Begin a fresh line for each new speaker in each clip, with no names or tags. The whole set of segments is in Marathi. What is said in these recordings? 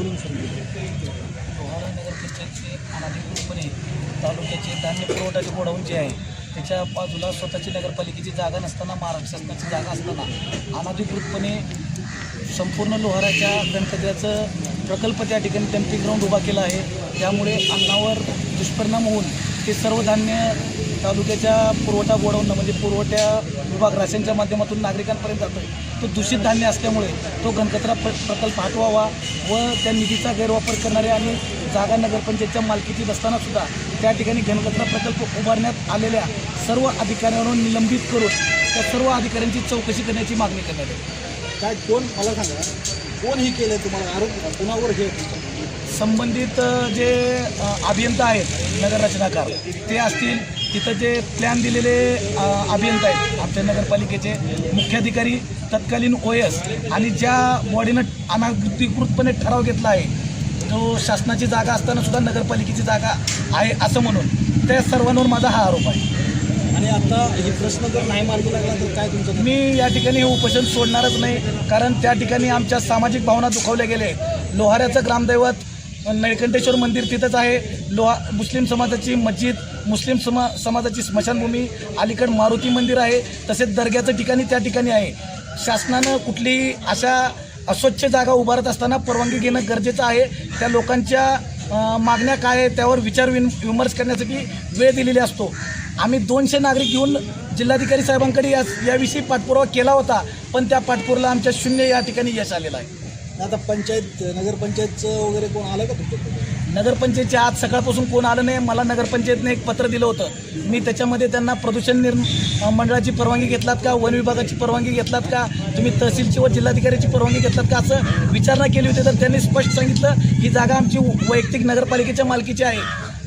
बोलून
लोहारा नगर पंचायतचे अनाधिकृतपणे तालुक्याचे धान्य पुरवठ्याचे गोडाऊन जे आहे त्याच्या बाजूला स्वतःची नगरपालिकेची जागा नसताना महाराष्ट्र शासनाची जागा असताना अनाधिकृतपणे संपूर्ण लोहाराच्या गणपतीचं प्रकल्प त्या ठिकाणी डम्पिंग ग्राउंड उभा केला आहे. त्यामुळे अन्नावर दुष्परिणाम होऊन ते सर्व धान्य तालुक्याच्या पुरवठा गोडाऊनला म्हणजे पुरवठ्या विभाग राशनच्या माध्यमातून नागरिकांपर्यंत जातं तो दूषित धान्य असल्यामुळे तो गणकचरा प्र प्रकल्प हटवावा व त्या निधीचा गैरवापर करणारे आणि जागा नगरपंचायतच्या मालकीची नसताना सुद्धा त्या ठिकाणी घनकचरा प्रकल्प उभारण्यात आलेल्या सर्व अधिकाऱ्यांवर निलंबित करून त्या सर्व अधिकाऱ्यांची चौकशी करण्याची मागणी करण्यात आली.
काय कोण? मला सांगा. कोण हे केलं तुम्हाला? आरोप कोणावर हे?
संबंधित जे अभियंता आहेत नगर रचनाकार ते असतील तिथं जे प्लॅन दिलेले अभियंता आहेत आमच्या नगरपालिकेचे मुख्याधिकारी तत्कालीन ओ एस आणि ज्या बॉडीनं अनाधिकृतपणे ठराव घेतला आहे तो शासनाची जागा असताना सुद्धा नगरपालिकेची जागा आहे असं म्हणून त्या सर्वांवर माझा हा आरोप आहे.
आणि आता हे प्रश्न जर नाही मार्गी लागला तर काय तुमचं
मी या ठिकाणी हे उपोषण सोडणारच नाही कारण त्या ठिकाणी आमच्या सामाजिक भावना दुखावल्या गेले लोहाऱ्याचं ग्रामदैवत नळकंठेश्वर मंदिर तिथंच आहे. लोहा मुस्लिम समाजाची मस्जिद मुस्लिम समा समाजाची स्मशानभूमी अलीकड मारुती मंदिर आहे. तसेच दर्ग्याचं ठिकाणी त्या ठिकाणी आहे. शासनानं कुठलीही अशा अस्वच्छ जागा उभारत असताना परवानगी घेणं गरजेचं आहे. त्या लोकांच्या मागण्या काय आहे त्यावर विचार विन विमर्श करण्यासाठी वेळ दिलेली असतो. आम्ही दोनशे नागरिक घेऊन जिल्हाधिकारी साहेबांकडे या याविषयी पाठपुरावा केला होता. पण त्या पाठपुराला आमच्या शून्य या ठिकाणी यश आलेलं आहे.
आता पंचायत नगरपंचायतचं वगैरे कोण आलं का तुमच्याकडे
नगरपंचायतच्या आज सकाळपासून कोण आलं नाही मला नगरपंचायतने एक पत्र दिलं होतं. मी त्याच्यामध्ये त्यांना प्रदूषण निर् मंडळाची परवानगी घेतलात का? वन विभागाची परवानगी घेतलात का? तुम्ही तहसीलची व जिल्हाधिकाऱ्याची परवानगी घेतलात का? असं विचारणा केली होती तर त्यांनी स्पष्ट सांगितलं ही जागा आमची वैयक्तिक नगरपालिकेच्या मालकीची आहे.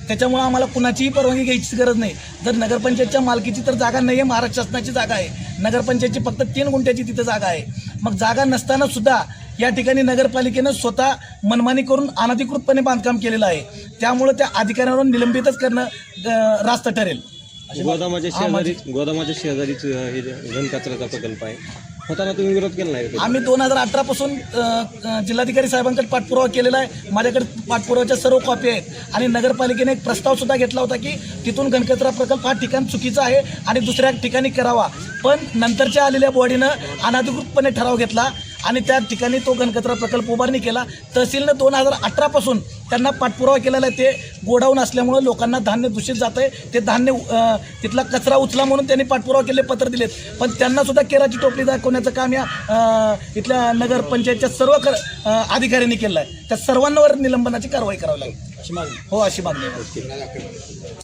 त्याच्यामुळं आम्हाला कुणाचीही परवानगी घ्यायची गरज नाही. जर नगरपंचायतच्या मालकीची तर जागा नाही आहे महाराष्ट्र शासनाची जागा आहे. नगरपंचायतची फक्त तीन गुंठ्याची तिथं जागा आहे. मग जागा नसताना सुद्धा या ठिकाणी नगरपालिकेनं स्वतः मनमानी करून अनधिकृतपणे बांधकाम केलेलं आहे. त्यामुळं त्या अधिकाऱ्यांवर निलंबितच करणं अं, रास्त ठरेल.
गोदामाच्या
हा,
शेजारी गोदामाच्या शेजारीच हे जे घनकचऱ्याचा प्रकल्प आहे. होताना तुम्ही विरोध केला नाही का?
आम्ही दोन हजार अठरापासून जिल्हाधिकारी साहेबांकडे पाठपुरावा केलेला आहे. माझ्याकडे पाठपुराव्याच्या सर्व कॉपी आहेत. आणि नगरपालिकेने एक प्रस्ताव सुद्धा घेतला होता की तिथून घनकचरा प्रकल्प हा ठिकाण चुकीचा आहे आणि दुसऱ्या ठिकाणी करावा. पण नंतरच्या आलेल्या बॉडीनं अनधिकृतपणे ठराव घेतला. आणि त्या ठिकाणी तो घनकचरा प्रकल्प उभारणी केला. तहसीलनं दोन हजार अठरापासून त्यांना पाठपुरावा केलेला आहे. ते गोडाऊन असल्यामुळं लोकांना धान्य दूषित जात आहे ते धान्य तिथला कचरा उचला म्हणून त्यांनी पाठपुरावा केले पत्र दिलेत. पण त्यांना सुद्धा केराची टोपली दाखवण्याचं काम या इथल्या नगर पंचायतच्या सर्व कर अधिकाऱ्यांनी केलं आहे त्या सर्वांवर निलंबनाची कारवाई करावी लागेल.
अशी मागणी.
हो अशी मागणी